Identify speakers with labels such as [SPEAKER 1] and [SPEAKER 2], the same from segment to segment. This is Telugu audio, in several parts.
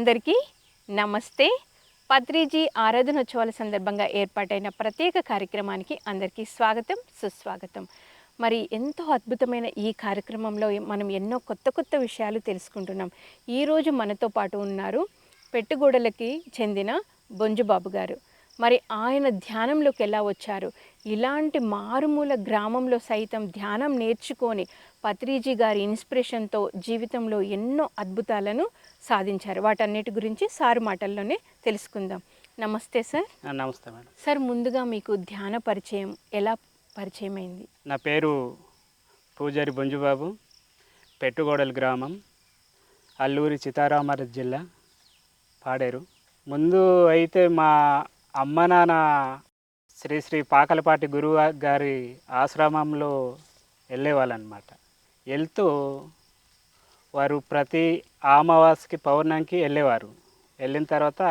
[SPEAKER 1] అందరికీ నమస్తే. పత్రిజీ ఆరాధనోత్సవాల సందర్భంగా ఏర్పాటైన ప్రత్యేక కార్యక్రమానికి అందరికీ స్వాగతం సుస్వాగతం. మరి ఎంతో అద్భుతమైన ఈ కార్యక్రమంలో మనం ఎన్నో కొత్త కొత్త విషయాలు తెలుసుకుంటున్నాం. ఈరోజు మనతో పాటు ఉన్నారు పెట్టుగోడలకి చెందిన బొంజుబాబు గారు. మరి ఆయన ధ్యానంలోకి ఎలా వచ్చారు? ఇలాంటి మారుమూల గ్రామంలో సైతం ధ్యానం నేర్చుకొని పత్రిజీ గారి ఇన్స్పిరేషన్తో జీవితంలో ఎన్నో అద్భుతాలను సాధించారు. వాటన్నిటి గురించి సారు మాటల్లోనే తెలుసుకుందాం. నమస్తే సార్.
[SPEAKER 2] నమస్తే మేడం.
[SPEAKER 1] సార్ ముందుగా మీకు ధ్యాన పరిచయం ఎలా పరిచయం అయింది
[SPEAKER 2] నా పేరు పూజారి బొంజుబాబు పెట్టుగోడల గ్రామం అల్లూరి సీతారామరాజు జిల్లా పాడేరు. ముందు అయితే మా అమ్మ నాన్న శ్రీ శ్రీ పాకలపాటి గురువు గారి ఆశ్రమంలో వెళ్ళేవాళ్ళనమాట వెళ్తూ వారు ప్రతి అమావాస్యకి పౌర్ణమికి వెళ్ళేవారు. వెళ్ళిన తర్వాత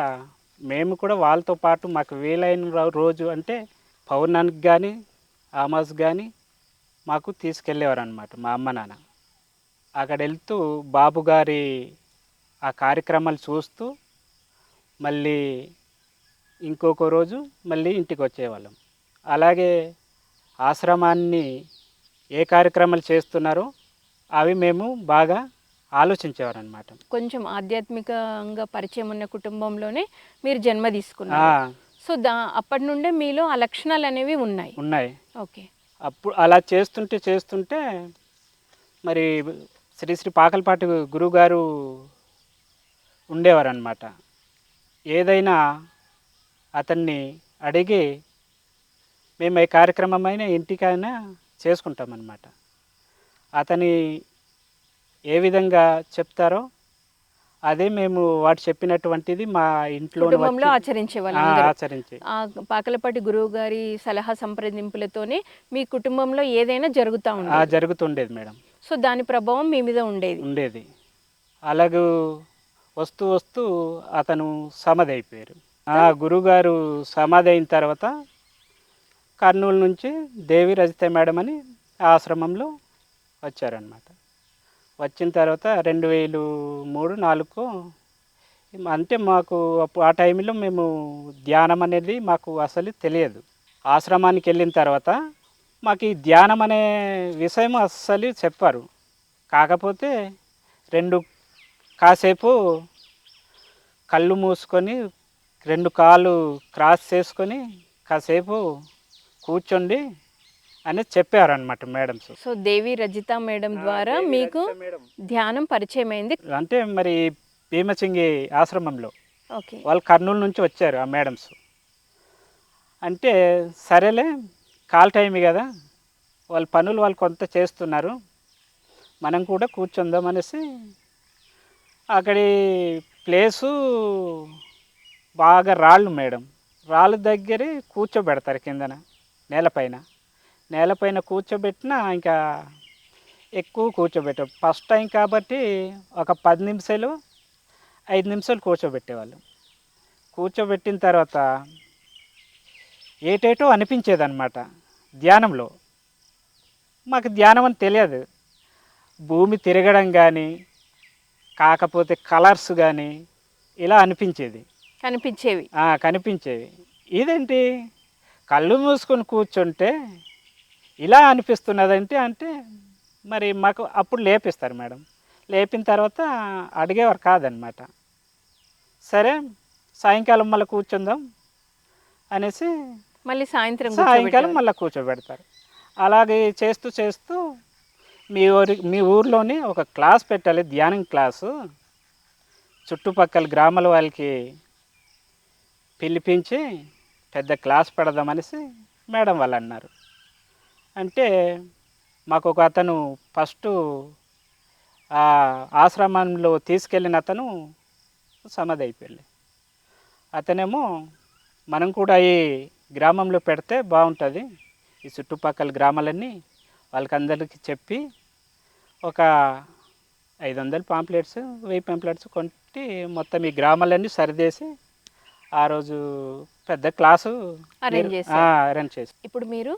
[SPEAKER 2] మేము కూడా వాళ్ళతో పాటు మాకు వీలైన రోజు అంటే పౌర్ణానికి కానీ అమాస్ కానీ మాకు తీసుకెళ్ళేవారు అనమాట మా అమ్మ నాన్న. అక్కడ వెళ్తూ బాబు గారి ఆ కార్యక్రమాలు చూస్తూ మళ్ళీ ఇంకొక రోజు మళ్ళీ ఇంటికి వచ్చేవాళ్ళం. అలాగే ఆశ్రమాన్ని ఏ కార్యక్రమాలు చేస్తున్నారో అవి మేము బాగా ఆలోచించేవారు అనమాట
[SPEAKER 1] కొంచెం ఆధ్యాత్మికంగా పరిచయం ఉన్న కుటుంబంలోనే మీరు జన్మ తీసుకున్నారు. సో దా అప్పటి నుండే మీలో ఆ లక్షణాలు అనేవి ఉన్నాయి.
[SPEAKER 2] ఉన్నాయి.
[SPEAKER 1] ఓకే.
[SPEAKER 2] అప్పుడు అలా చేస్తుంటే చేస్తుంటే మరి శ్రీ శ్రీ పాకలపాటి గురువుగారు ఉండేవారనమాట ఏదైనా అతన్ని అడిగి మేము ఏ కార్యక్రమమైనా ఇంటికైనా చేసుకుంటామన్నమాట. అతని ఏ విధంగా చెప్తారో అదే మేము వాడు చెప్పినటువంటిది మా ఇంట్లో
[SPEAKER 1] ఆచరించే.
[SPEAKER 2] ఆచరించి
[SPEAKER 1] పాకలపాటి గురువు గారి సలహా సంప్రదింపులతోనే మీ కుటుంబంలో ఏదైనా జరుగుతూ
[SPEAKER 2] ఆ,
[SPEAKER 1] ఉండేది.
[SPEAKER 2] జరుగుతుండేది మేడం.
[SPEAKER 1] సో దాని ప్రభావం మీ మీద ఉండేది.
[SPEAKER 2] ఉండేది. అలాగూ వస్తూ వస్తూ అతను సమాధి అయిపోయారు ఆ గురుగారు సమాధి అయిన తర్వాత కర్నూలు నుంచి దేవి రజిత మేడం అని ఆశ్రమంలో వచ్చారనమాట వచ్చిన తర్వాత రెండు వేలు మూడు నాలుగు. అంటే మాకు అప్పుడు ఆ టైంలో మేము ధ్యానం అనేది మాకు అసలు తెలియదు. ఆశ్రమానికి వెళ్ళిన తర్వాత మాకు ఈ ధ్యానం అనే విషయం అస్సలు చెప్పారు. కాకపోతే రెండు కాసేపు కళ్ళు మూసుకొని రెండు కాళ్ళు క్రాస్ చేసుకొని కాసేపు కూర్చోండి అని చెప్పారనమాట madams.
[SPEAKER 1] So Devi Rajitha madam ద్వారా మీకు ధ్యానం పరిచయం అయింది
[SPEAKER 2] అంటే మరి భీమసింగి ఆశ్రమంలో
[SPEAKER 1] ఓకే.
[SPEAKER 2] వాళ్ళు కర్నూలు నుంచి వచ్చారు ఆ మేడమ్స్. అంటే సరేలే కాల్ టైం కదా వాళ్ళ పనులు వాళ్ళు కొంత చేస్తున్నారు మనం కూడా కూర్చుందాం అనేసి అక్కడి ప్లేసు బాగా రాళ్ళు మేడం. రాళ్ళ దగ్గర కూర్చోబెడతారు కిందన నేలపైన. నేలపైన కూర్చోబెట్టినా ఇంకా ఎక్కువ కూర్చోబెట్టారు ఫస్ట్ టైం కాబట్టి ఒక పది నిమిషాలు ఐదు నిమిషాలు కూర్చోబెట్టేవాళ్ళు. కూర్చోబెట్టిన తర్వాత ఏటేటో అనిపించేదన్నమాట ధ్యానంలో. మాకు ధ్యానం అని తెలియదు. భూమి తిరగడం కానీ కాకపోతే కలర్స్ కానీ ఇలా అనిపించేది.
[SPEAKER 1] కనిపించేవి.
[SPEAKER 2] కనిపించేవి. ఇదేంటి? కళ్ళు మూసుకొని కూర్చుంటే ఇలా అనిపిస్తున్నదంటే అంటే మరి మాకు అప్పుడు లేపిస్తారు మేడం. లేపిన తర్వాత అడిగేవారు కాదనమాట. సరే సాయంకాలం మళ్ళీ కూర్చుందాం అనేసి
[SPEAKER 1] మళ్ళీ సాయంత్రం
[SPEAKER 2] సాయంకాలం. మళ్ళీ కూర్చోబెడతారు. అలాగే చేస్తూ చేస్తూ మీ ఊరి మీ ఊర్లోనే ఒక క్లాస్ పెట్టాలి ధ్యానం క్లాసు. చుట్టుపక్కల గ్రామాల వాళ్ళకి పిలిపించి పెద్ద క్లాస్ పెడదామనేసి మేడం వాళ్ళు అన్నారు. అంటే మాకు ఒక అతను ఫస్ట్ ఆ ఆశ్రమంలో తీసుకెళ్ళిన అతను సమాధి అయిపోయింది అతనేమో మనం కూడా ఈ గ్రామంలో పెడితే బాగుంటుంది ఈ చుట్టుపక్కల గ్రామాలన్నీ వాళ్ళకందరికీ చెప్పి ఒక ఐదు వందల పాంప్లెట్స్ వెయ్యి పాంప్లెట్స్ కొట్టి మొత్తం ఈ గ్రామాలన్నీ సరిదేసి ఆ రోజు పెద్ద క్లాసు. అరేంజ్ చేసి
[SPEAKER 1] ఇప్పుడు మీరు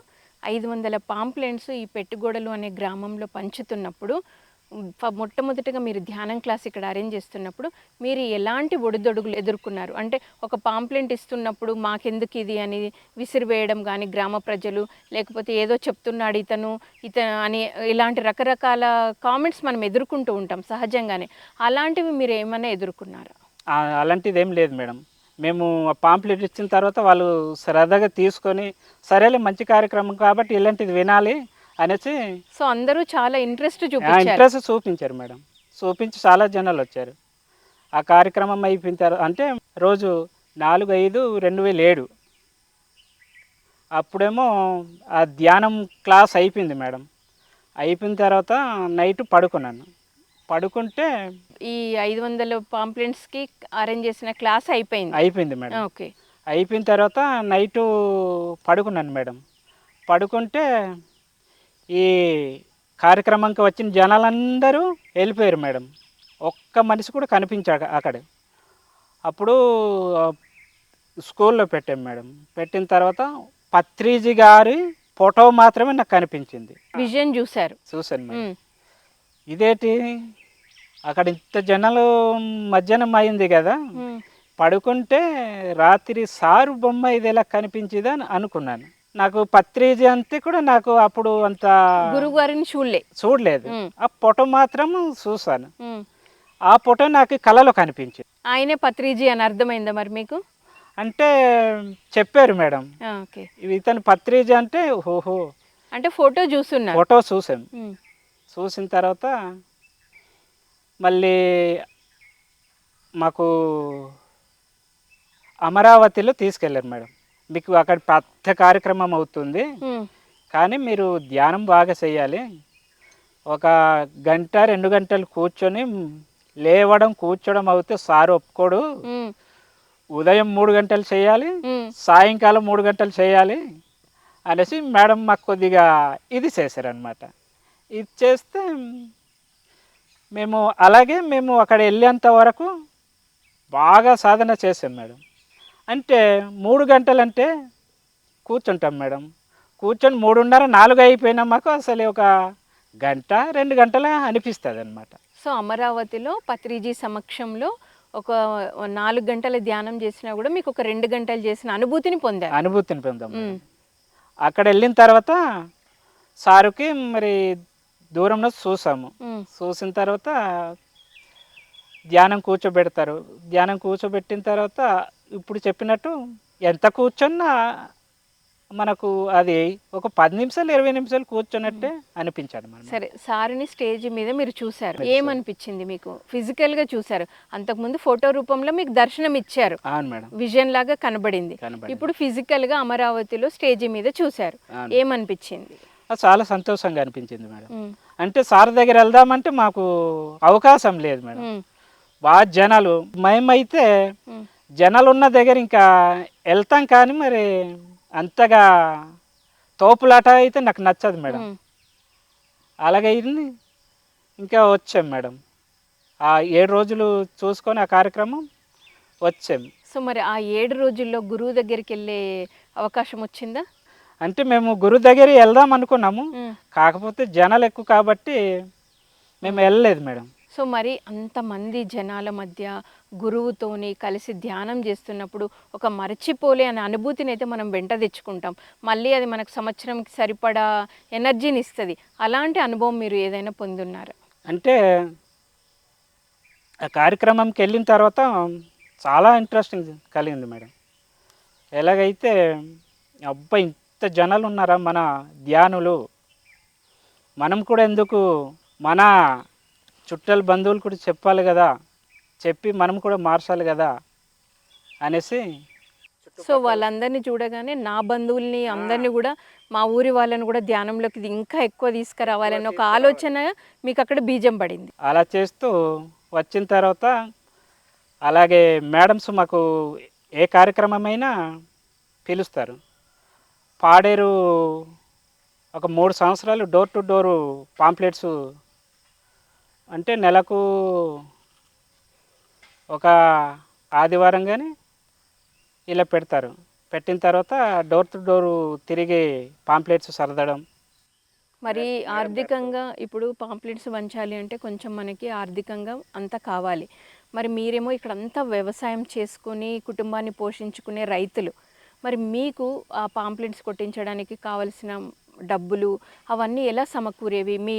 [SPEAKER 1] ఐదు వందల పాంప్లెంట్స్ ఈ పెట్టుగోడలు అనే గ్రామంలో పంచుతున్నప్పుడు మొట్టమొదటిగా మీరు ధ్యానం క్లాస్ ఇక్కడ అరేంజ్ చేస్తున్నప్పుడు మీరు ఎలాంటి ఒడిదొడుగులు ఎదుర్కొన్నారు? అంటే ఒక పాంప్లెంట్ ఇస్తున్నప్పుడు మాకెందుకు ఇది అని విసిరివేయడం కానీ గ్రామ ప్రజలు లేకపోతే ఏదో చెప్తున్నాడు ఇతను ఇతను అని ఇలాంటి రకరకాల కామెంట్స్ మనం ఎదుర్కొంటూ ఉంటాం సహజంగానే. అలాంటివి మీరు ఏమైనా ఎదుర్కొన్నారా?
[SPEAKER 2] అలాంటిది ఏం లేదు మేడం. మేము ఆ పాంప్లెట్ ఇచ్చిన తర్వాత వాళ్ళు సరదాగా తీసుకొని సరేలే మంచి కార్యక్రమం కాబట్టి ఇలాంటిది వినాలి అనేసి
[SPEAKER 1] సో అందరూ చాలా ఇంట్రెస్ట్ చూపించారు.
[SPEAKER 2] ఇంట్రెస్ట్ చూపించారు మేడం. చూపించి చాలా జనాలు వచ్చారు. ఆ కార్యక్రమం అయిపోయిన తర్వాత అంటే రోజు నాలుగు ఐదు రెండు వేల ఏడు అప్పుడేమో ఆ ధ్యానం క్లాస్ అయిపోయింది మేడం. అయిపోయిన తర్వాత నైట్ పడుకున్నాను. పడుకుంటే
[SPEAKER 1] ఈ ఐదు వందల పాంప్లెంట్స్కి అరేంజ్ చేసిన క్లాస్ అయిపోయింది.
[SPEAKER 2] అయిపోయింది మేడం.
[SPEAKER 1] ఓకే.
[SPEAKER 2] అయిపోయిన తర్వాత నైటు పడుకున్నాను మేడం. పడుకుంటే ఈ కార్యక్రమంకి వచ్చిన జనాలందరూ వెళ్ళిపోయారు మేడం. ఒక్క మనిషి కూడా కనిపించాడు అక్కడ. అప్పుడు స్కూల్లో పెట్టాం మేడం. పెట్టిన తర్వాత పత్రిజీ గారి ఫోటో మాత్రమే నాకు కనిపించింది.
[SPEAKER 1] విజన్ చూశారు.
[SPEAKER 2] చూశాను మేడం. ఇదేంటి? అక్కడ ఇంత జనాలు మధ్యాహ్నం అయింది కదా. పడుకుంటే రాత్రి సారు బొమ్మ ఇది ఎలా కనిపించింది అని అనుకున్నాను. నాకు పత్రిజీ అంతే కూడా నాకు అప్పుడు అంత
[SPEAKER 1] గురువు గారిని చూడలే.
[SPEAKER 2] చూడలేదు. ఆ ఫోటో మాత్రం చూసాను. ఆ ఫోటో నాకు కళలో కనిపించింది.
[SPEAKER 1] ఆయనే పత్రిజీ అని అర్థమైందా మరి మీకు?
[SPEAKER 2] అంటే చెప్పారు మేడం.
[SPEAKER 1] ఆ, ఓకే.
[SPEAKER 2] ఇవి ఇతను పత్రిజీ అంటే ఓహో.
[SPEAKER 1] అంటే ఫోటో చూస్తున్నారు
[SPEAKER 2] ఫోటో చూసాం చూసిన తర్వాత మళ్ళీ మాకు అమరావతిలో తీసుకెళ్ళారు మేడం. మీకు అక్కడ పెద్ద కార్యక్రమం అవుతుంది. కానీ మీరు ధ్యానం బాగా చేయాలి. ఒక గంట రెండు గంటలు కూర్చొని లేవడం కూర్చోవడం అవుతే సార్ ఒప్పుకోడు. ఉదయం మూడు గంటలు చేయాలి. సాయంకాలం మూడు గంటలు చేయాలి అనేసి మేడం మాకు కొద్దిగా ఇది చేశారనమాట ఇది చేస్తే మేము అలాగే మేము అక్కడ వెళ్ళేంత వరకు బాగా సాధన చేసాం మేడం. అంటే మూడు గంటలంటే కూర్చుంటాం మేడం. కూర్చొని మూడున్నర నాలుగు అయిపోయినా మాకు అసలు ఒక గంట రెండు గంటల అనిపిస్తుంది అనమాట
[SPEAKER 1] సో అమరావతిలో పత్రిజీ సమక్షంలో ఒక నాలుగు గంటల ధ్యానం చేసినా కూడా మీకు ఒక రెండు గంటలు చేసిన అనుభూతిని పొందారు.
[SPEAKER 2] అనుభూతిని పొందాం అక్కడ వెళ్ళిన తర్వాత సారుకి మరి దూరంలో చూసాము చూసిన తర్వాత ధ్యానం కూర్చోబెడతారు. ధ్యానం కూర్చోబెట్టిన తర్వాత ఇప్పుడు చెప్పినట్టు ఎంత కూర్చున్నా మనకు అది ఒక పది నిమిషాలు ఇరవై నిమిషాలు కూర్చున్నట్టే అనిపించాడు మనం
[SPEAKER 1] సరే సారుని స్టేజ్ మీద మీరు చూశారు. ఏమనిపించింది మీకు? ఫిజికల్గా చూశారు. అంతకుముందు ఫోటో రూపంలో మీకు దర్శనం ఇచ్చారు.
[SPEAKER 2] అవును మేడం.
[SPEAKER 1] విజన్ లాగా కనబడింది. ఇప్పుడు ఫిజికల్గా అమరావతిలో స్టేజ్ మీద చూశారు.
[SPEAKER 2] అవును.
[SPEAKER 1] ఏమనిపించింది?
[SPEAKER 2] అది చాలా సంతోషంగా అనిపించింది మేడం. అంటే సార్ దగ్గర వెళ్దామంటే మాకు అవకాశం లేదు మేడం. బాగా జనాలు మేమైతే జనాలు ఉన్న దగ్గర ఇంకా వెళ్తాం కానీ మరి అంతగా తోపులాట అయితే నాకు నచ్చదు మేడం. అలాగే ఇంకా వచ్చాం మేడం. ఆ ఏడు రోజులు చూసుకొని ఆ కార్యక్రమం వచ్చాం.
[SPEAKER 1] సో మరి ఆ ఏడు రోజుల్లో గురువు దగ్గరికి వెళ్ళే అవకాశం వచ్చిందా?
[SPEAKER 2] అంటే మేము గురు దగ్గర వెళ్దాం అనుకున్నాము. కాకపోతే జనాలు ఎక్కువ కాబట్టి మేము వెళ్ళలేదు మేడం.
[SPEAKER 1] సో మరి అంతమంది జనాల మధ్య గురువుతోని కలిసి ధ్యానం చేస్తున్నప్పుడు ఒక మరచిపోలే అనే అనుభూతిని అయితే మనం వెంట తెచ్చుకుంటాం. మళ్ళీ అది మనకు సంవత్సరంకి సరిపడా ఎనర్జీని ఇస్తుంది. అలాంటి అనుభవం మీరు ఏదైనా పొందున్నారా?
[SPEAKER 2] అంటే ఆ కార్యక్రమంకి వెళ్ళిన తర్వాత చాలా ఇంట్రెస్టింగ్ కలిగింది మేడం. ఎలాగైతే అబ్బా ఇంత జనాలు ఉన్నారా మన ధ్యానులు? మనం కూడా ఎందుకు మన చుట్టాల బంధువులు కూడా చెప్పాలి కదా? చెప్పి మనం కూడా మార్చాలి కదా? అనేసి
[SPEAKER 1] సో వాళ్ళందరినీ చూడగానే నా బంధువుల్ని అందరినీ కూడా మా ఊరి వాళ్ళని కూడా ధ్యానంలోకి ఇంకా ఎక్కువ తీసుకురావాలని ఒక ఆలోచన మీకు అక్కడ బీజం పడింది.
[SPEAKER 2] అలా చేస్తూ వచ్చిన తర్వాత అలాగే మేడమ్స్ మాకు ఏ కార్యక్రమమైనా పిలుస్తారు. పాడేరు ఒక మూడు సంవత్సరాలు డోర్ టు డోరు పాంప్లెట్స్ అంటే నెలకు ఒక ఆదివారం కానీ ఇలా పెడతారు. పెట్టిన తర్వాత డోర్ టు డోరు తిరిగి పాంప్లెట్స్ సరదడం.
[SPEAKER 1] మరి ఆర్థికంగా ఇప్పుడు పాంప్లెట్స్ వంచాలి అంటే కొంచెం మనకి ఆర్థికంగా అంతా కావాలి. మరి మీరేమో ఇక్కడ అంతా వ్యవసాయం చేసుకుని కుటుంబాన్ని పోషించుకునే రైతులు. మరి మీకు ఆ పాంప్లెట్స్ కొట్టించడానికి కావలసిన డబ్బులు అవన్నీ ఎలా సమకూరేవి? మీ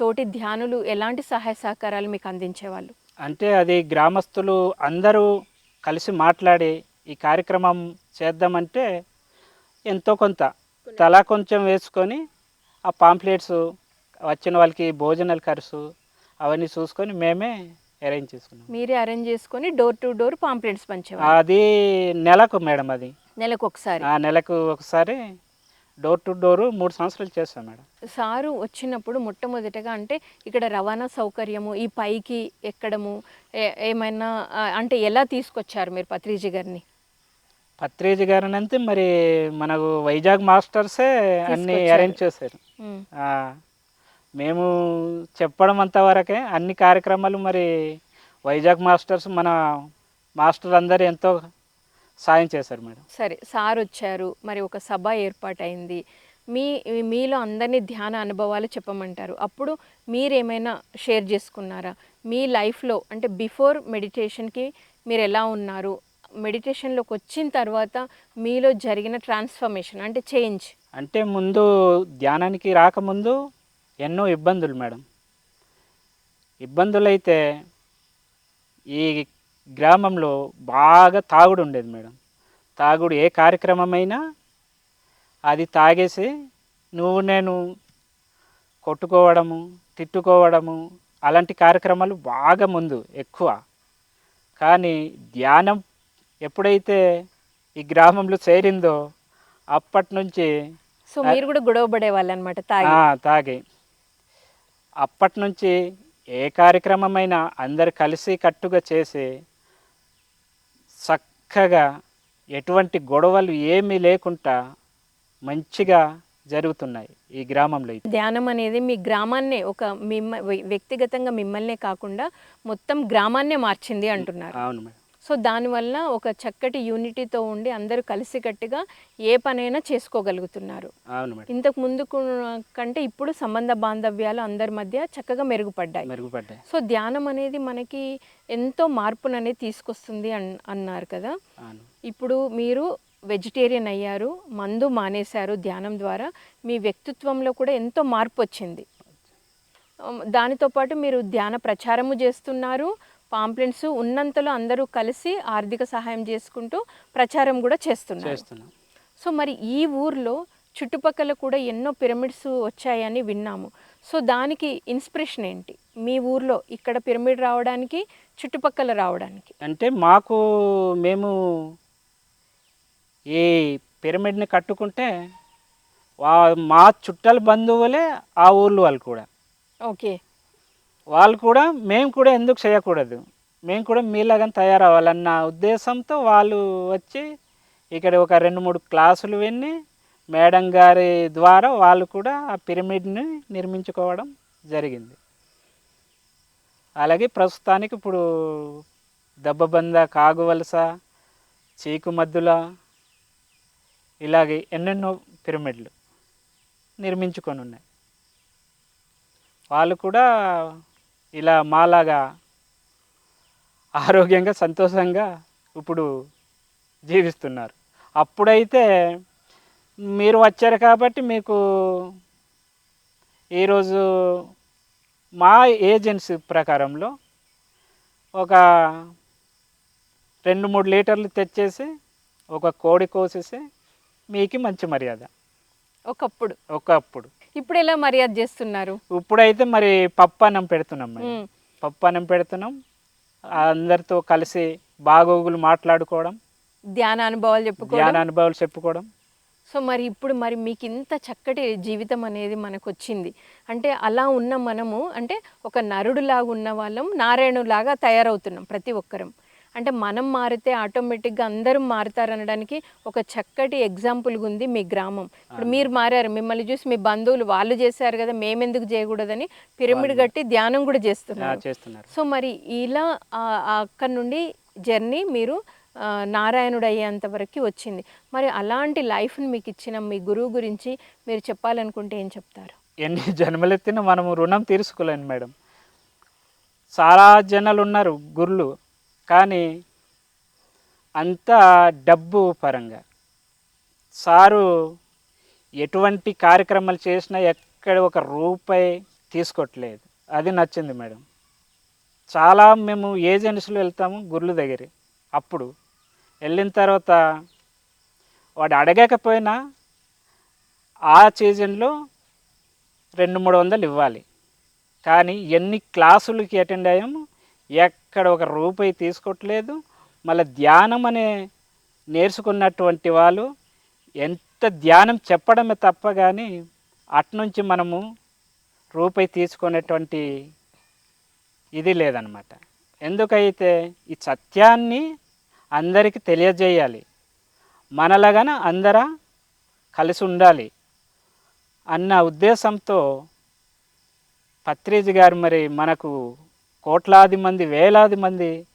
[SPEAKER 1] తోటి ధ్యానులు ఎలాంటి సహాయ సహకారాలు మీకు అందించేవాళ్ళు?
[SPEAKER 2] అంటే అది గ్రామస్తులు అందరూ కలిసి మాట్లాడి ఈ కార్యక్రమం చేద్దామంటే ఎంతో కొంత. తలా కొంచెం వేసుకొని ఆ పాంప్లెట్స్ వచ్చిన వాళ్ళకి భోజనాల ఖర్చు అవన్నీ చూసుకొని మేమే అరేంజ్ చేసుకున్నాం.
[SPEAKER 1] మీరే అరేంజ్ చేసుకొని డోర్ టు డోర్ పాంప్లెట్స్ పంచేవాళ్ళు.
[SPEAKER 2] అది నెలకు మేడం అది.
[SPEAKER 1] నెలకు ఒకసారి
[SPEAKER 2] ఆ నెలకు ఒకసారి డోర్ టు డోరు మూడు సంవత్సరాలు చేస్తాం మేడం
[SPEAKER 1] సారు వచ్చినప్పుడు మొట్టమొదటగా అంటే ఇక్కడ రవాణా సౌకర్యము ఈ పైకి ఎక్కడము ఏ- ఏమైనా ఆ, అంటే ఎలా తీసుకొచ్చారు మీరు పత్రిజీ గారిని
[SPEAKER 2] పత్రేజీ గారిని అంతే మరి మనకు వైజాగ్ మాస్టర్సే అన్ని
[SPEAKER 1] తీసుకొచ్చారు.
[SPEAKER 2] అరేంజ్ చేశారు
[SPEAKER 1] ఉమ్.
[SPEAKER 2] ఆ, మేము చెప్పడం అంతవరకే అన్ని కార్యక్రమాలు మరి వైజాగ్ మాస్టర్స్ మన మాస్టర్ అందరు ఎంతో సాయం చేశారు మేడం.
[SPEAKER 1] సరే సార్ వచ్చారు మరి ఒక సభ ఏర్పాటైంది. మీ మీలో అందరినీ ధ్యాన అనుభవాలు చెప్పమంటారు. అప్పుడు మీరేమైనా షేర్ చేసుకున్నారా? మీ లైఫ్లో అంటే బిఫోర్ మెడిటేషన్కి మీరు ఎలా ఉన్నారు? మెడిటేషన్లోకి వచ్చిన తర్వాత మీలో జరిగిన ట్రాన్స్ఫర్మేషన్ అంటే చేంజ్.
[SPEAKER 2] అంటే ముందు ధ్యానానికి రాకముందు ఎన్నో ఇబ్బందులు మేడం. ఇబ్బందులు అయితే ఈ గ్రామంలో బాగా తాగుడు ఉండేది మేడం. తాగుడు ఏ కార్యక్రమమైనా అది తాగేసి నువ్వు నేను కొట్టుకోవడము తిట్టుకోవడము అలాంటి కార్యక్రమాలు బాగా ముందు ఎక్కువ. కానీ ధ్యానం ఎప్పుడైతే ఈ గ్రామంలో చేరిందో అప్పటి నుంచి
[SPEAKER 1] సో మీరు కూడా గొడవ పడేవాళ్ళు అనమాట తాగి.
[SPEAKER 2] అప్పటి నుంచి ఏ కార్యక్రమమైనా అందరు కలిసి కట్టుగా చేసి చక్కగా ఎటువంటి గొడవలు ఏమీ లేకుండా మంచిగా జరుగుతున్నాయి ఈ గ్రామంలో.
[SPEAKER 1] ధ్యానం అనేది మీ గ్రామాన్నే ఒక మిమ్మ వ్య- వ్యక్తిగతంగా మిమ్మల్నే కాకుండా మొత్తం గ్రామాన్నే మార్చింది అంటున్నారు
[SPEAKER 2] అవును మేడం
[SPEAKER 1] సో దానివల్ల ఒక చక్కటి యూనిటీతో ఉండి అందరూ కలిసికట్టుగా ఏ పనైనా చేసుకోగలుగుతున్నారు. ఇంతకు ముందు కంటే ఇప్పుడు సంబంధ బాంధవ్యాలు అందరి మధ్య చక్కగా మెరుగుపడ్డాయి.
[SPEAKER 2] మెరుగుపడ్డాయి.
[SPEAKER 1] సో ధ్యానం అనేది మనకి ఎంతో మార్పును అనేది తీసుకొస్తుంది అన్ అన్నారు కదా. ఇప్పుడు మీరు వెజిటేరియన్ అయ్యారు మందు మానేశారు ధ్యానం ద్వారా మీ వ్యక్తిత్వంలో కూడా ఎంతో మార్పు వచ్చింది. దానితో పాటు మీరు ధ్యాన ప్రచారము చేస్తున్నారు పాంప్లెంట్స్ ఉన్నంతలో అందరూ కలిసి ఆర్థిక సహాయం చేసుకుంటూ ప్రచారం కూడా చేస్తున్నారు.
[SPEAKER 2] చేస్తున్నాం.
[SPEAKER 1] సో మరి ఈ ఊర్లో చుట్టుపక్కల కూడా ఎన్నో పిరమిడ్స్ వచ్చాయని విన్నాము. సో దానికి ఇన్స్పిరేషన్ ఏంటి? మీ ఊర్లో ఇక్కడ పిరమిడ్ రావడానికి చుట్టుపక్కల రావడానికి?
[SPEAKER 2] అంటే మాకు మేము ఈ పిరమిడ్ని కట్టుకుంటే మా చుట్టాల బంధువులే ఆ ఊర్లో వాళ్ళు కూడా.
[SPEAKER 1] ఓకే.
[SPEAKER 2] వాళ్ళు కూడా మేము కూడా ఎందుకు చేయకూడదు? మేము కూడా మీలాగా తయారవ్వాలన్న ఉద్దేశంతో వాళ్ళు వచ్చి ఇక్కడ ఒక రెండు మూడు క్లాసులు విని మేడం గారి ద్వారా వాళ్ళు కూడా ఆ పిరమిడ్ని నిర్మించుకోవడం జరిగింది. అలాగే ప్రస్తుతానికి ఇప్పుడు దెబ్బబంద కాగువలస చీకుమద్దుల ఇలాగే ఎన్నెన్నో పిరమిడ్లు నిర్మించుకొని ఉన్నాయి. వాళ్ళు కూడా ఇలా మాలాగా ఆరోగ్యంగా సంతోషంగా ఇప్పుడు జీవిస్తున్నారు. అప్పుడైతే మీరు వచ్చారు కాబట్టి మీకు ఈరోజు మా ఏజెన్సీ ప్రకారంలో ఒక రెండు మూడు లీటర్లు తెచ్చేసి ఒక కోడి కోసేసి మీకు మంచి మర్యాద.
[SPEAKER 1] ఒకప్పుడు.
[SPEAKER 2] ఒకప్పుడు.
[SPEAKER 1] ఇప్పుడు ఎలా మర్యాద చేస్తున్నారు?
[SPEAKER 2] ఇప్పుడైతే మరి పప్పు అన్నం పెడుతున్నాం. పప్పు అన్నం పెడుతున్నాం. అందరితో కలిసి బాగోగులు మాట్లాడుకోవడం.
[SPEAKER 1] ధ్యాన అనుభవాలు చెప్పుకోవడం.
[SPEAKER 2] ధ్యాన అనుభవాలు చెప్పుకోవడం.
[SPEAKER 1] సో మరి ఇప్పుడు మరి మీకు ఇంత చక్కటి జీవితం అనేది మనకు వచ్చింది అంటే అలా ఉన్న మనము అంటే ఒక నరుడులాగా ఉన్న వాళ్ళం నారాయణులాగా తయారవుతున్నాం ప్రతి ఒక్కరం. అంటే మనం మారితే ఆటోమేటిక్గా అందరూ మారుతారనడానికి ఒక చక్కటి ఎగ్జాంపుల్ ఉంది మీ గ్రామం. ఇప్పుడు మీరు మారారు మిమ్మల్ని చూసి మీ బంధువులు వాళ్ళు చేశారు కదా మేమెందుకు చేయకూడదని పిరమిడ్ కట్టి ధ్యానం కూడా చేస్తున్నారు.
[SPEAKER 2] చేస్తున్నారు.
[SPEAKER 1] సో మరి ఇలా అక్కడ నుండి జర్నీ మీరు నారాయణుడు అయ్యేంత వరకు వచ్చింది. మరి అలాంటి లైఫ్ని మీకు ఇచ్చిన మీ గురువు గురించి మీరు చెప్పాలనుకుంటే ఏం చెప్తారు?
[SPEAKER 2] ఎన్ని జన్మలెత్తినా మనము రుణం తీర్చుకోలేను మేడం. చాలా జనాలు ఉన్నారు గురులు. కానీ అంతా డబ్బు పరంగా. సారు ఎటువంటి కార్యక్రమాలు చేసినా ఎక్కడ ఒక రూపాయి తీసుకోవట్లేదు అది నచ్చింది మేడం. చాలా మేము ఏజెన్సీలో వెళ్తాము గుర్లు దగ్గర. అప్పుడు వెళ్ళిన తర్వాత వాడు అడగకపోయినా ఆ సీజన్లో రెండు మూడు వందలు ఇవ్వాలి. కానీ ఎన్ని క్లాసులకి అటెండ్ అయ్యాము? ఎక్కడ ఒక రూపాయి తీసుకోవట్లేదు మళ్ళీ ధ్యానం అనే నేర్చుకున్నటువంటి వాళ్ళు ఎంత ధ్యానం చెప్పడమే తప్ప కానీ అట్నుంచి మనము రూపాయి తీసుకునేటువంటి ఇది లేదనమాట. ఎందుకైతే ఈ సత్యాన్ని అందరికీ తెలియజేయాలి. మనలాగాన అందర కలిసి ఉండాలి అన్న ఉద్దేశంతో పత్రిజి గారు మరి మనకు కోట్లాది మంది వేలాది మంది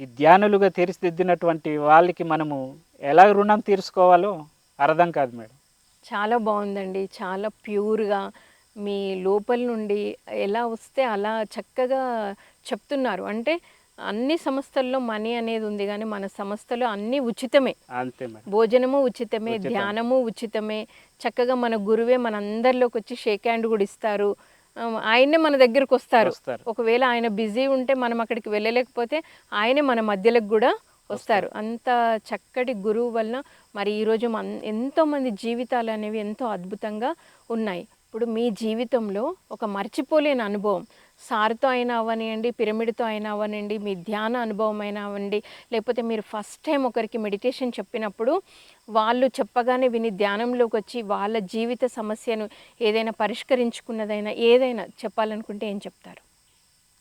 [SPEAKER 2] ఈ ధ్యానులుగా తీర్చిదిద్దినటువంటి వాళ్ళకి మనము ఎలా రుణం తీర్చుకోవాలో అర్థం కాదు మేడం.
[SPEAKER 1] చాలా బాగుందండి. చాలా ప్యూర్గా మీ లోపల నుండి ఎలా వస్తే అలా చక్కగా చెప్తున్నారు. అంటే అన్ని సంస్థల్లో మనీ అనేది ఉంది కానీ మన సంస్థలో అన్నీ ఉచితమే.
[SPEAKER 2] అంతే
[SPEAKER 1] భోజనము ఉచితమే
[SPEAKER 2] ఉచితం.
[SPEAKER 1] ధ్యానము ఉచితమే. చక్కగా మన గురువే మన అందరిలోకి వచ్చి షేక్ హ్యాండ్ కూడా ఇస్తారు. ఆయనే మన దగ్గరకు వస్తారు. ఒకవేళ ఆయన బిజీ ఉంటే మనం అక్కడికి వెళ్ళలేకపోతే ఆయనే మన మధ్యలోకి కూడా వస్తారు. అంత చక్కటి గురువు వలన మరి ఈరోజు మన ఎంతోమంది జీవితాలు అనేవి ఎంతో అద్భుతంగా ఉన్నాయి. ఇప్పుడు మీ జీవితంలో ఒక మర్చిపోలేని అనుభవం. సార్తో అయినా అవ్వనివ్వండి పిరమిడ్తో అయినా అవ్వనివ్వండి మీ ధ్యాన అనుభవం అయినా అవ్వండి లేకపోతే మీరు ఫస్ట్ టైం ఒకరికి మెడిటేషన్ చెప్పినప్పుడు వాళ్ళు చెప్పగానే విని ధ్యానంలోకి వచ్చి వాళ్ళ జీవిత సమస్యను ఏదైనా పరిష్కరించుకున్నదైనా ఏదైనా చెప్పాలనుకుంటే ఏం చెప్తారు?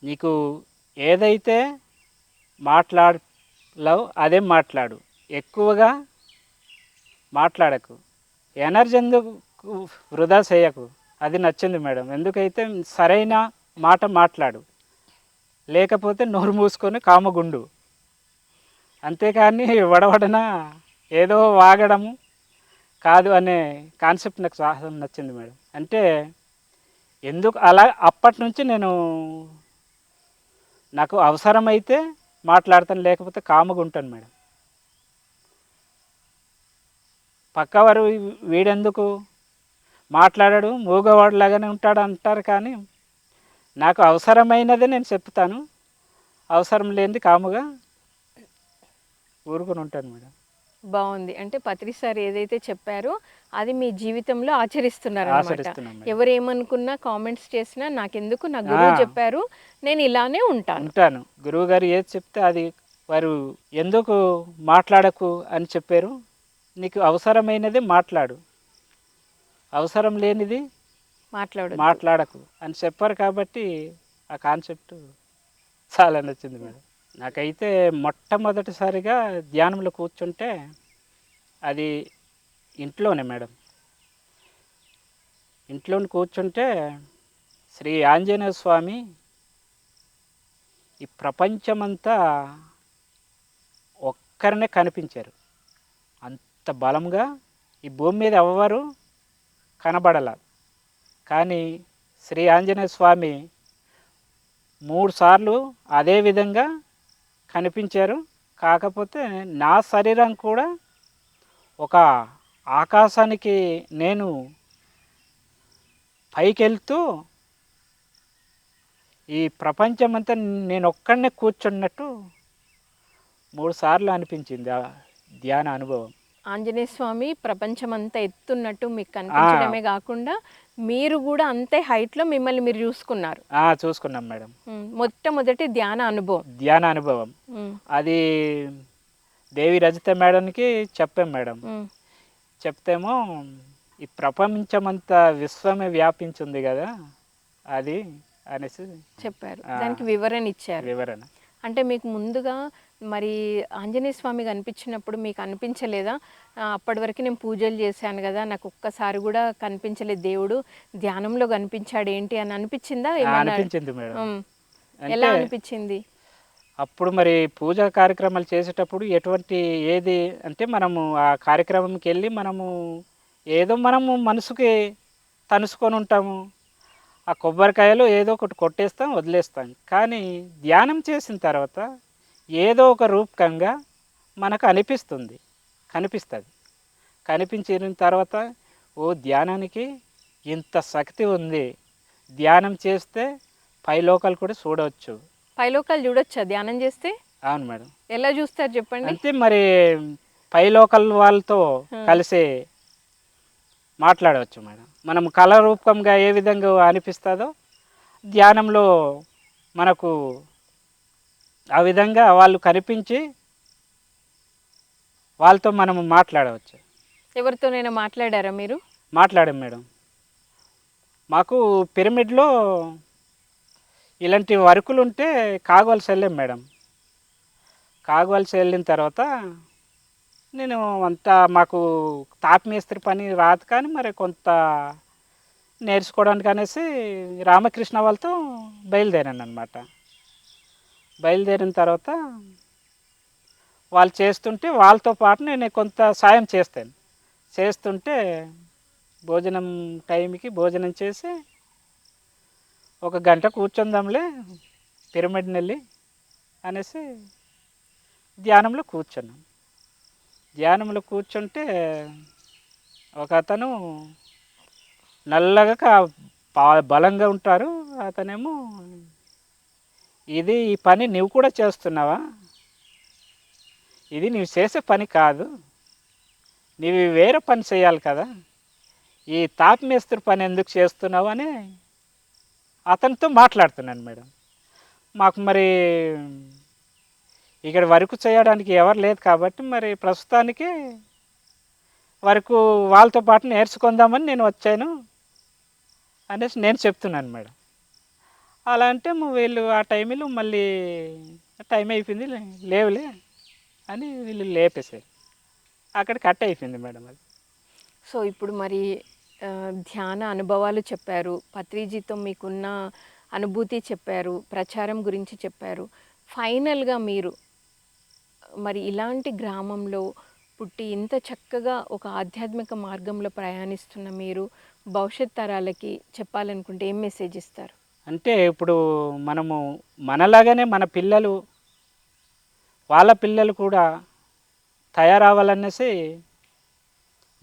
[SPEAKER 2] నీకు ఏదైతే మాట్లాడలేవు అదే మాట్లాడు. ఎక్కువగా మాట్లాడకు. ఎనర్జీ ఎందుకు వృధా చేయకు. అది నచ్చింది మేడం. ఎందుకైతే సరైన మాట మాట్లాడు. లేకపోతే నోరు మూసుకొని కామగుండు. అంతేకాని వడవడన ఏదో వాగడము కాదు అనే కాన్సెప్ట్ నాకు సాహసం నచ్చింది మేడం. అంటే ఎందుకు అలా అప్పటి నుంచి నేను నాకు అవసరమైతే మాట్లాడతాను లేకపోతే కాముగా ఉంటాను మేడం పక్కవారు వీడెందుకు? మాట్లాడాడు మూగవాడిలాగానే ఉంటాడు అంటారు కానీ నాకు అవసరమైనదే నేను చెప్తాను. అవసరం లేనిది కాముగా ఊరుకొని ఉంటాను మేడం.
[SPEAKER 1] బాగుంది. అంటే పత్రి సార్ ఏదైతే చెప్పారో అది మీ జీవితంలో ఆచరిస్తున్నారు అనమాట ఎవరు ఏమనుకున్నా కామెంట్స్ చేసినా నాకెందుకు? నా గురువు. చెప్పారు నేను ఇలానే ఉంటాను.
[SPEAKER 2] ఉంటాను. గురువు గారు ఏది చెప్తే అది వారు ఎందుకు మాట్లాడకు అని చెప్పారు? నీకు అవసరమైనది మాట్లాడు. అవసరం లేనిది
[SPEAKER 1] మాట్లాడు
[SPEAKER 2] మాట్లాడకు. అని చెప్పారు కాబట్టి ఆ కాన్సెప్ట్ చాలా నచ్చింది మేడం. నాకైతే మొట్టమొదటిసారిగా ధ్యానంలో కూర్చుంటే అది ఇంట్లోనే మేడం. ఇంట్లో కూర్చుంటే శ్రీ ఆంజనేయ స్వామి ఈ ప్రపంచమంతా ఒక్కరినే కనిపించారు. అంత బలంగా ఈ భూమి మీద ఎవ్వరు కనబడలేదు కానీ శ్రీ ఆంజనేయ స్వామి మూడు సార్లు అదే విధంగా కనిపించారు. కాకపోతే నా శరీరం కూడా ఒక ఆకాశానికి నేను పైకి వెళ్తూ ఈ ప్రపంచమంతా నేను ఒక్కడనే కూర్చున్నట్టు మూడు సార్లు అనిపించింది ఆ ధ్యాన అనుభవం.
[SPEAKER 1] ఆంజనేయ స్వామి ప్రపంచం అంతా ఎత్తున్నట్టు మీకు కనిపించడమే కాకుండా మీరు కూడా అంతే height లో మిమ్మల్ని మీరు చూసుకున్నారు.
[SPEAKER 2] ఆ, చూసుకున్నాం మేడం.
[SPEAKER 1] మొట్టమొదటి ధ్యాన అనుభవం.
[SPEAKER 2] ధ్యాన అనుభవం. అది దేవి రజిత మేడంకి చెప్పాం మేడం. చెప్తేమో ఈ ప్రపంచమంతా విశ్వమే వ్యాపించింది కదా అది అనేసి
[SPEAKER 1] చెప్పారు. దానికి వివరణ ఇచ్చారు.
[SPEAKER 2] వివరణ.
[SPEAKER 1] అంటే మీకు ముందుగా మరి ఆంజనేయ స్వామి కనిపించినప్పుడు మీకు అనిపించలేదా? అప్పటి వరకు నేను పూజలు చేశాను కదా నాకు ఒక్కసారి కూడా కనిపించలేదు. దేవుడు ధ్యానంలో కనిపించాడు ఏంటి అని అనిపించిందా
[SPEAKER 2] అనిపించింది.
[SPEAKER 1] ఎలా అనిపించింది?
[SPEAKER 2] అప్పుడు మరి పూజా కార్యక్రమాలు చేసేటప్పుడు ఎటువంటి ఏది అంటే మనము ఆ కార్యక్రమంకి వెళ్ళి మనము ఏదో మనము మనసుకి తనుసుకొని ఉంటాము. ఆ కొబ్బరికాయలు ఏదో ఒకటి కొట్టేస్తాం వదిలేస్తాం. కానీ ధ్యానం చేసిన తర్వాత ఏదో ఒక రూపకంగా మనకు అనిపిస్తుంది కనిపిస్తుంది. కనిపించిన తర్వాత ఓ ధ్యానానికి ఇంత శక్తి ఉంది ధ్యానం చేస్తే పై లోకాలు కూడా చూడవచ్చు
[SPEAKER 1] పైలోకాలు చూడొచ్చా ధ్యానం చేస్తే?
[SPEAKER 2] అవును మేడం.
[SPEAKER 1] ఎలా చూస్తారు చెప్పండి?
[SPEAKER 2] అంతే మరి పై లోకల్ వాళ్ళతో కలిసి మాట్లాడవచ్చు మేడం. మనం కళ రూపంగా ఏ విధంగా అనిపిస్తుందో ధ్యానంలో మనకు ఆ విధంగా వాళ్ళు కనిపించి వాళ్ళతో మనం మాట్లాడవచ్చు.
[SPEAKER 1] ఎవరితోనైనా మాట్లాడారా మీరు?
[SPEAKER 2] మాట్లాడాం మేడం. మాకు పిరమిడ్లో ఇలాంటి వర్కులు ఉంటే కాగవలసి వెళ్ళాం మేడం. కాగవలసి వెళ్ళిన తర్వాత నేను అంతా మాకు తాపి మేస్త్రి పని రాదు కానీ మరి కొంత నేర్చుకోవడానికి అనేసి రామకృష్ణ వాళ్ళతో బయలుదేరాను అనమాట బయలుదేరిన తర్వాత వాళ్ళు చేస్తుంటే వాళ్ళతో పాటు నేను కొంత సాయం చేస్తాను. చేస్తుంటే భోజనం టైంకి భోజనం చేసి ఒక గంట కూర్చుందాంలే పిరమిడ్ నెల్లి అనేసి ధ్యానంలో కూర్చున్నాం. ధ్యానంలో కూర్చుంటే ఒక అతను నల్లగా బలంగా ఉంటారు అతనేమో ఇది ఈ పని నువ్వు కూడా చేస్తున్నావా? ఇది నువ్వు చేసే పని కాదు. నువ్వు వేరే పని చేయాలి కదా. ఈ తాపి మేస్త్రి పని ఎందుకు చేస్తున్నావు అని అతనితో మాట్లాడుతున్నాను మేడం. మాకు మరి ఇక్కడ వరకు చేయడానికి ఎవరు లేదు కాబట్టి మరి ప్రస్తుతానికి వరకు వాళ్ళతో పాటు నేర్చుకుందామని నేను వచ్చాను అనేసి నేను చెప్తున్నాను మేడం. అలా అంటే వీళ్ళు ఆ టైంలో మళ్ళీ టైం అయిపోయింది లేవులే అని వీళ్ళు లేపేసారు అక్కడ కట్ అయిపోయింది మేడం అది.
[SPEAKER 1] సో ఇప్పుడు మరి ధ్యాన అనుభవాలు చెప్పారు పత్రిజీతో మీకున్న అనుభూతి చెప్పారు ప్రచారం గురించి చెప్పారు. ఫైనల్గా మీరు మరి ఇలాంటి గ్రామంలో పుట్టి ఇంత చక్కగా ఒక ఆధ్యాత్మిక మార్గంలో ప్రయాణిస్తున్న మీరు భవిష్యత్ తరాలకి చెప్పాలనుకుంటే ఏం మెసేజ్ ఇస్తారు?
[SPEAKER 2] అంటే ఇప్పుడు మనము మనలాగానే మన పిల్లలు వాళ్ళ పిల్లలు కూడా తయారవ్వాలనేసి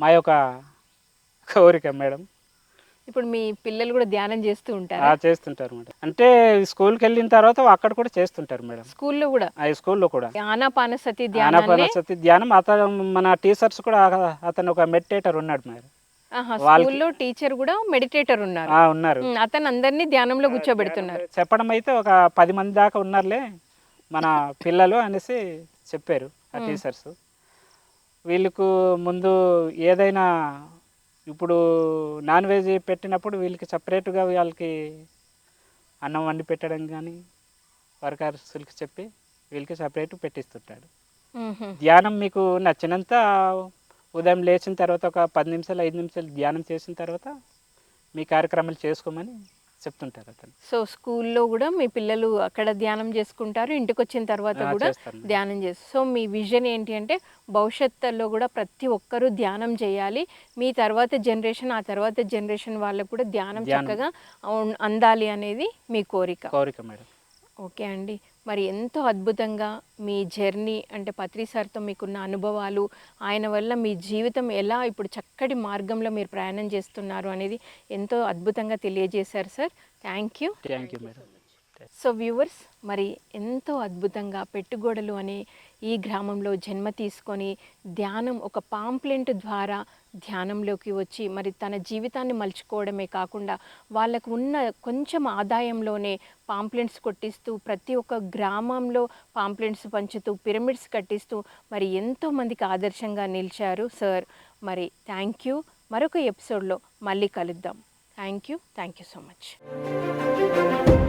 [SPEAKER 2] మా యొక్క కోరిక మేడం.
[SPEAKER 1] ఇప్పుడు మీ పిల్లలు కూడా ధ్యానం చేస్తూ ఉంటారు?
[SPEAKER 2] చేస్తుంటారు మేడం. అంటే స్కూల్కి వెళ్ళిన తర్వాత అక్కడ కూడా చేస్తుంటారు మేడం.
[SPEAKER 1] స్కూల్లో కూడా?
[SPEAKER 2] ఆ స్కూల్లో కూడా.
[SPEAKER 1] ఆనాపానసతి
[SPEAKER 2] ఆనాపానసతి ధ్యానం. అతను మన టీచర్స్ కూడా అతను ఒక మెడిటేటర్ ఉన్నాడు మేడం.
[SPEAKER 1] స్కూల్లో టీచర్ కూడా మెడిటేటర్ ఉన్నారు.
[SPEAKER 2] ఉన్నారు.
[SPEAKER 1] అతను అందరినీ ధ్యానంలో కూర్చోబెడుతున్నారు.
[SPEAKER 2] చెప్పడం అయితే ఒక పది మంది దాకా ఉన్నారులే మన పిల్లలు అనేసి చెప్పారు ఆ టీచర్స్. వీళ్ళకు ముందు ఏదైనా ఇప్పుడు నాన్ వెజ్ పెట్టినప్పుడు వీళ్ళకి సపరేట్గా వాళ్ళకి అన్నం వండి పెట్టడం కానీ వర్కర్స్కి చెప్పి వీళ్ళకి సపరేట్ పెట్టిస్తుంటాడు. ధ్యానం మీకు నచ్చినంత ఉదయం లేచిన తర్వాత ఒక పది నిమిషాలు ఐదు నిమిషాలు ధ్యానం చేసిన తర్వాత మీ కార్యక్రమాలు చేసుకోమని చెప్తుంటారు అతను.
[SPEAKER 1] సో స్కూల్లో కూడా మీ పిల్లలు అక్కడ ధ్యానం చేసుకుంటారు ఇంటికి వచ్చిన తర్వాత కూడా. ధ్యానం చేస్తారు. సో మీ విజన్ ఏంటి అంటే భవిష్యత్తులో కూడా ప్రతి ఒక్కరూ ధ్యానం చేయాలి. మీ తర్వాత జనరేషన్ ఆ తర్వాత జనరేషన్ వాళ్ళకు కూడా ధ్యానం. చక్కగా అందాలి అనేది మీ కోరిక.
[SPEAKER 2] కోరిక మేడం.
[SPEAKER 1] ఓకే అండి. మరి ఎంతో అద్భుతంగా మీ జర్నీ అంటే పత్రి సార్తో మీకున్న అనుభవాలు ఆయన వల్ల మీ జీవితం ఎలా ఇప్పుడు చక్కటి మార్గంలో మీరు ప్రయాణం చేస్తున్నారు అనేది ఎంతో అద్భుతంగా తెలియజేశారు sir. Thank you.
[SPEAKER 2] Thank you madam
[SPEAKER 1] so viewers మరి ఎంతో అద్భుతంగా పెట్టుగోడలు అనే ఈ గ్రామంలో జన్మ తీసుకొని ధ్యానం ఒక పాంప్లెంట్ ద్వారా ధ్యానంలోకి వచ్చి మరి తన జీవితాన్ని మలుచుకోవడమే కాకుండా వాళ్ళకు ఉన్న కొంచెం ఆదాయంలోనే పాంప్లెంట్స్ కొట్టిస్తూ ప్రతి ఒక్క గ్రామంలో పాంప్లెంట్స్ పంచుతూ పిరమిడ్స్ కట్టిస్తూ మరి ఎంతోమందికి ఆదర్శంగా నిలిచారు. సార్ మరి థ్యాంక్ యూ. మరొక ఎపిసోడ్లో మళ్ళీ కలుద్దాం. Thank you. Thank you so much.